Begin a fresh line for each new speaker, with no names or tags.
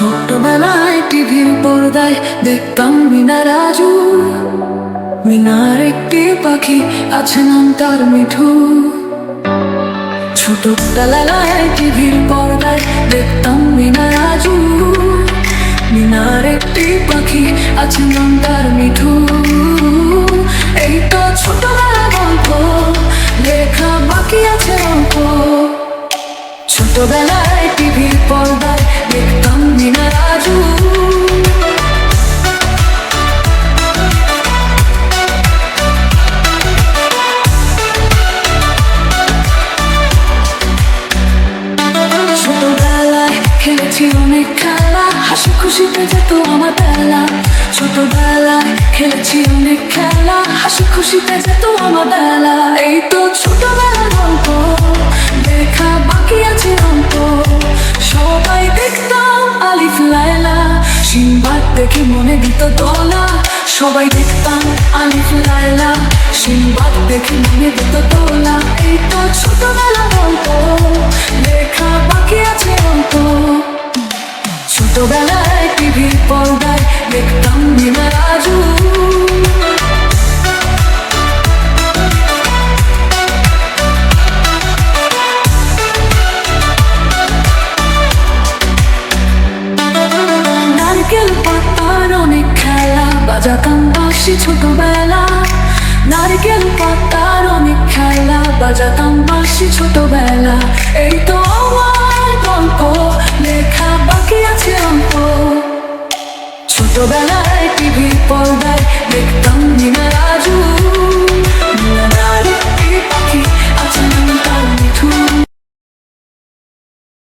ছোটবেলায় টিভির পর্দায় দেখতাম মিনা রাজু। মিনার একটি পাখি আছে নাম তার মিঠু। ছোটবেলায় টিভির পর্দায় দেখতাম মিনা রাজু। মিনার একটি পাখি আছে নাম তার মিঠু। এই তো ছোটবেলা গল্প, লেখা বাকি আছে অল্প। ছোটবেলায় খেলেছি অনেক খেলা। হাসি খুশিতে যেত আমার বেলা। ছোটবেলায় খেলেছি অনেক খেলা। হাসি খুশিতে যেত আমার বেলা। এই তো ছোটবেলা গল্প। লেখা বাকি আছে অল্প সবাই দেখতাম আলিফ, লায়লা। সিনবাদ দেখে মনে দিত দোলা। সবাই দেখতাম আলিফ, লায়লা। সিনবাদ দেখে মনে দিত দোলা। এই তো ছোটবেলা গল্প। ছোটবেলায় টিভির পর্দায় দেখতাম বিনা রাজু নারকেল পাতার অনেক খেলা বাজাতাম বাসি ছোটবেলা নারকেল পাতার অনেক খেলা বাজাতাম বাসি ছোটবেলা এই তো ছোটবেলায় টিভির পর্দায় দেখতাম